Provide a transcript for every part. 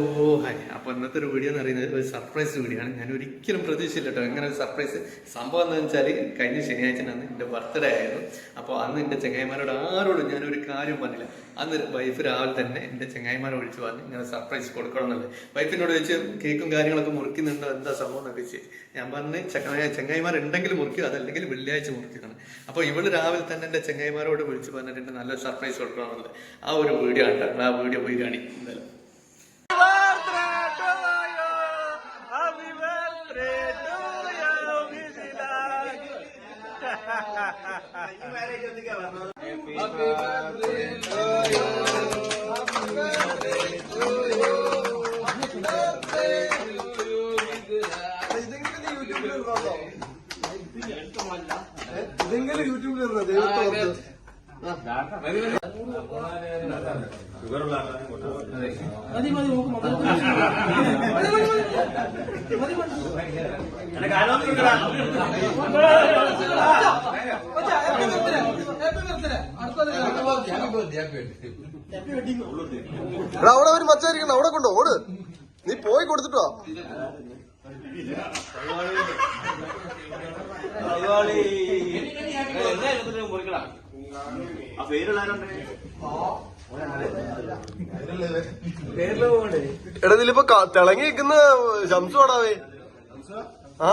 ഓ hi അപ്പൊ ഇന്നത്തെ ഒരു വീഡിയോ എന്ന് പറയുന്നത് ഒരു സർപ്രൈസ് വീഡിയോ ആണ്. ഞാൻ ഒരിക്കലും പ്രതീക്ഷിച്ചില്ല കേട്ടോ. ഇങ്ങനെ ഒരു സർപ്രൈസ് സംഭവം എന്ന് വെച്ചാൽ കഴിഞ്ഞ ശനിയാഴ്ച അന്ന് എന്റെ ബർത്ത്ഡേ ആയിരുന്നു. അപ്പോൾ അന്ന് എന്റെ ചെങ്ങായിമാരോട് ആരോടും ഒരു കാര്യം പറഞ്ഞില്ല. അന്ന് വൈഫ് രാവിലെ തന്നെ എന്റെ ചെങ്ങായിമാരെ വിളിച്ചു പറഞ്ഞ് ഇങ്ങനെ സർപ്രൈസ് കൊടുക്കണം എന്നുള്ളത്. വൈഫിനോട് വെച്ച് കേക്കും കാര്യങ്ങളൊക്കെ മുറിക്കുന്നുണ്ടോ എന്താ സംഭവം എന്നൊക്കെ ചോദിച്ചു. ഞാൻ പറഞ്ഞു ചങ്ങായ ചെങ്ങായിമാരുണ്ടെങ്കിൽ മുറിക്കും അതല്ലെങ്കിൽ വെള്ളിയാഴ്ച മുറിക്കുന്നതാണ് അപ്പോൾ ഇവൾ രാവിലെ തന്നെ എന്റെ ചെങ്ങായിമാരോട് വിളിച്ചു പറഞ്ഞിട്ട് നല്ല സർപ്രൈസ് കൊടുക്കണം എന്നുള്ളത് ആ ഒരു വീഡിയോ ആണ്. ആ വീഡിയോ പോയി കാണി. എന്തായാലും. ഇതെങ്കിലും യൂട്യൂബിൽ ഇടണം, ദൈവത്തെ ഓർത്ത്. എടാ അവിടെ ഒരു മച്ചായിരിക്കണം അവിടെ കൊണ്ടോ ഓട്. നീ പോയി കൊടുത്തിട്ടോ. എടാ ഇതിലിപ്പോ തിളങ്ങി നിൽക്കുന്ന ശംസു ആടാവേ ആ?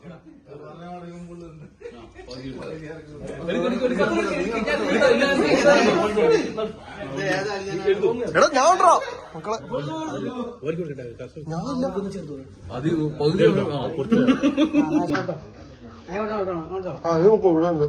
എടാ ഞാൻ ഉണ്ടോ മക്കളെ. ആ ഇത് മുപ്പത് ഇവിടെ ഉണ്ട്.